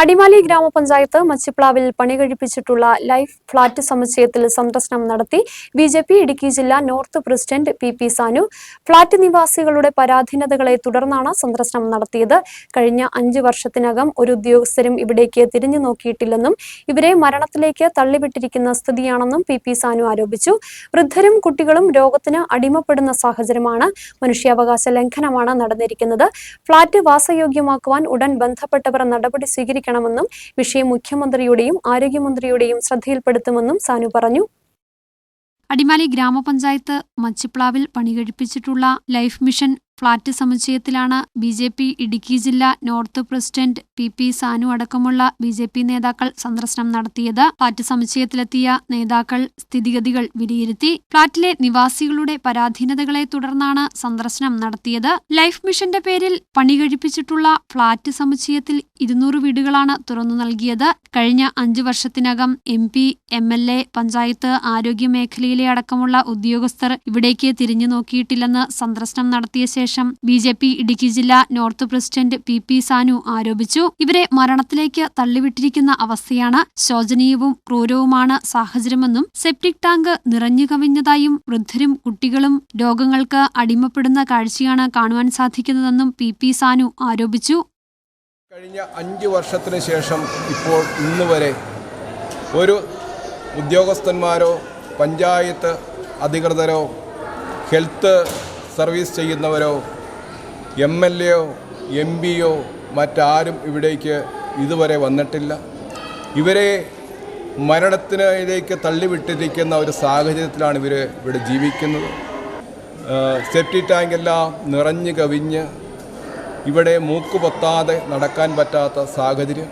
അടിമാലി ഗ്രാമപഞ്ചായത്ത് മച്ചിപ്ലാവിൽ പണി കഴിപ്പിച്ചിട്ടുള്ള life flat സമുച്ചയത്തിൽ സന്ദർശനം നടത്തി ബി ജെ പി ഇടുക്കി ജില്ലാ north president P P Sanu. Flat നിവാസികളുടെ പരാധീനതകളെ തുടർന്നാണ് സന്ദർശനം നടത്തിയത്. കഴിഞ്ഞ അഞ്ചു വർഷത്തിനകം ഒരു ഉദ്യോഗസ്ഥരും ഇവിടേക്ക് തിരിഞ്ഞു നോക്കിയിട്ടില്ലെന്നും ഇവരെ മരണത്തിലേക്ക് തള്ളിവിട്ടിരിക്കുന്ന സ്ഥിതിയാണെന്നും പി പി സാനു ആരോപിച്ചു. വൃദ്ധരും കുട്ടികളും രോഗത്തിന് അടിമപ്പെടുന്ന സാഹചര്യമാണ് മനുഷ്യാവകാശ ലംഘനമാണ് നടന്നിരിക്കുന്നത്. ഫ്ളാറ്റ് വാസയോഗ്യമാക്കുവാൻ ഉടൻ ബന്ധപ്പെട്ടവർ നടപടി സ്വീകരിക്കണമെന്നും വിഷയം മുഖ്യമന്ത്രിയുടെയും ആരോഗ്യമന്ത്രിയുടെയും ശ്രദ്ധയിൽപ്പെടുത്തുമെന്നും സാനു പറഞ്ഞു. അടിമാലി ഗ്രാമപഞ്ചായത്ത് മച്ചിപ്ലാവിൽ പണികഴിപ്പിച്ചിട്ടുള്ള ലൈഫ് മിഷൻ ഫ്ളാറ്റ് സമുച്ചയത്തിലാണ് ബി ജെ പി ഇടുക്കി ജില്ലാ north president P P Sanu അടക്കമുള്ള ബി ജെ പി നേതാക്കൾ സന്ദർശനം നടത്തിയത്. ഫ്ളാറ്റ് സമുച്ചയത്തിലെത്തിയ നേതാക്കൾ സ്ഥിതിഗതികൾ വിലയിരുത്തി. ഫ്ളാറ്റിലെ നിവാസികളുടെ പരാധീനതകളെ തുടർന്നാണ് സന്ദർശനം നടത്തിയത്. ലൈഫ് മിഷന്റെ പേരിൽ പണി കഴിപ്പിച്ചിട്ടുള്ള ഫ്ളാറ്റ് സമുച്ചയത്തിൽ ഇരുന്നൂറ് വീടുകളാണ് തുറന്നു നൽകിയത്. കഴിഞ്ഞ അഞ്ചു വർഷത്തിനകം M P M L A panchayat ആരോഗ്യ മേഖലയിലെ അടക്കമുള്ള ഉദ്യോഗസ്ഥർ ഇവിടേക്ക് തിരിഞ്ഞു നോക്കിയിട്ടില്ലെന്ന് സന്ദർശനം നടത്തിയ ശേഷം ബി ജെ പി ഇടുക്കി ജില്ലാ north president P P Sanu ആരോപിച്ചു. ഇവരെ മരണത്തിലേക്ക് തള്ളിവിട്ടിരിക്കുന്ന അവസ്ഥയാണ് ശോചനീയവും ക്രൂരവുമാണ് സാഹചര്യമെന്നും സെപ്റ്റിക് ടാങ്ക് നിറഞ്ഞു കവിഞ്ഞതായും വൃദ്ധരും കുട്ടികളും രോഗങ്ങൾക്ക് അടിമപ്പെടുന്ന കാഴ്ചയാണ് കാണുവാൻ സാധിക്കുന്നതെന്നും പി പി സാനു ആരോപിച്ചു. കഴിഞ്ഞ അഞ്ച് വർഷത്തിന് ശേഷം ഇപ്പോൾ ഇന്ന് വരെ ഒരു ഉദ്യോഗസ്ഥന്മാരോ പഞ്ചായത്ത് അധികൃതരോ ഹെൽത്ത് സർവീസ് ചെയ്യുന്നവരോ എം എൽ എയോ എം പിയോ മറ്റാരും ഇവിടേക്ക് ഇതുവരെ വന്നിട്ടില്ല. ഇവരെ മരണത്തിനിലേക്ക് തള്ളിവിട്ടിരിക്കുന്ന ഒരു സാഹചര്യത്തിലാണ് ഇവർ ഇവിടെ ജീവിക്കുന്നത്. സെപ്റ്റി ടാങ്കെല്ലാം നിറഞ്ഞു കവിഞ്ഞ് ഇവിടെ മൂക്ക് പൊത്താതെ നടക്കാൻ പറ്റാത്ത സാഹചര്യം.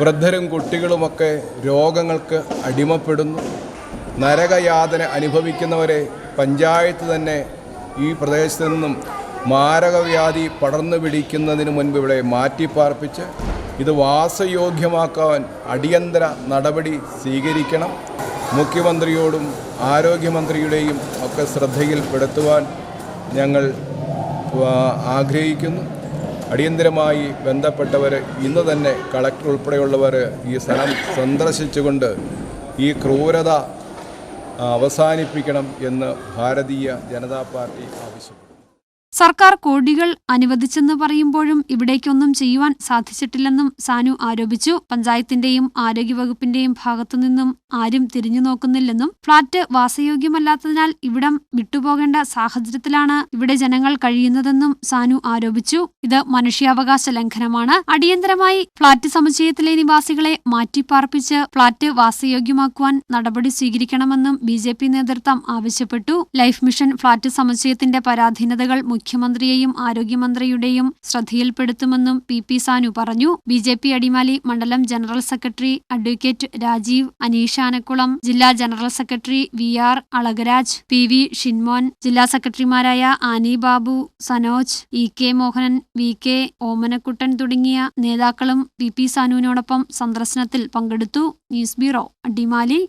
വൃദ്ധരും കുട്ടികളുമൊക്കെ രോഗങ്ങൾക്ക് അടിമപ്പെടുന്നു. നരകയാതന അനുഭവിക്കുന്നവരെ പഞ്ചായത്ത് തന്നെ ഈ പ്രദേശത്ത് നിന്നും മാരകവ്യാധി പടർന്നു പിടിക്കുന്നതിന് മുൻപ് ഇവിടെ മാറ്റിപ്പാർപ്പിച്ച് ഇത് വാസയോഗ്യമാക്കാൻ അടിയന്തര നടപടി സ്വീകരിക്കണം. മുഖ്യമന്ത്രിയോടും ആരോഗ്യമന്ത്രിയുടെയും ഒക്കെ ശ്രദ്ധയിൽപ്പെടുത്തുവാൻ ഞങ്ങൾ ആഗ്രഹിക്കുന്നു. അടിയന്തരമായി ബന്ധപ്പെട്ടവർ ഇന്ന് തന്നെ കളക്ടർ ഉൾപ്പെടെയുള്ളവർ ഈ സ്ഥലം സന്ദർശിച്ചുകൊണ്ട് ഈ ക്രൂരത അവസാനിപ്പിക്കണം എന്ന് ഭാരതീയ ജനതാ പാർട്ടി ആവശ്യപ്പെടുന്നു സർക്കാർ കോടികൾ അനുവദിച്ചെന്ന് പറയുമ്പോഴും ഇവിടേക്കൊന്നും ചെയ്യുവാൻ സാധിച്ചിട്ടില്ലെന്നും സാനു ആരോപിച്ചു. പഞ്ചായത്തിന്റെയും ആരോഗ്യവകുപ്പിന്റെയും ഭാഗത്തുനിന്നും ആരും തിരിഞ്ഞു നോക്കുന്നില്ലെന്നും ഫ്ളാറ്റ് വാസയോഗ്യമല്ലാത്തതിനാൽ ഇവിടം വിട്ടുപോകേണ്ട സാഹചര്യത്തിലാണ് ഇവിടെ ജനങ്ങൾ കഴിയുന്നതെന്നും സാനു ആരോപിച്ചു. ഇത് മനുഷ്യാവകാശ ലംഘനമാണ്. അടിയന്തരമായി ഫ്ളാറ്റ് സമുച്ചയത്തിലെ നിവാസികളെ മാറ്റിപ്പാർപ്പിച്ച് ഫ്ളാറ്റ് വാസയോഗ്യമാക്കുവാൻ നടപടി സ്വീകരിക്കണമെന്നും ബി നേതൃത്വം ആവശ്യപ്പെട്ടു. ലൈഫ് മിഷൻ ഫ്ളാറ്റ് സമുച്ചയത്തിന്റെ പരാധീനതകൾ മുഖ്യമന്ത്രിയെയും ആരോഗ്യമന്ത്രിയുടെയും ശ്രദ്ധയിൽപ്പെടുത്തുമെന്നും പി പി സാനു പറഞ്ഞു. ബി ജെ പി അടിമാലി മണ്ഡലം general secretary advocate Rajeev Aneesh Anakkulam ജില്ലാ general secretary V R Alagaraj P V Shinmon ജില്ലാ സെക്രട്ടറിമാരായ Annie Babu Sanoj E K Mohanan V K Omanakuttan തുടങ്ങിയ നേതാക്കളും പി പി സാനുവിനോടൊപ്പം സന്ദർശനത്തിൽ പങ്കെടുത്തു. News bureau Adimali.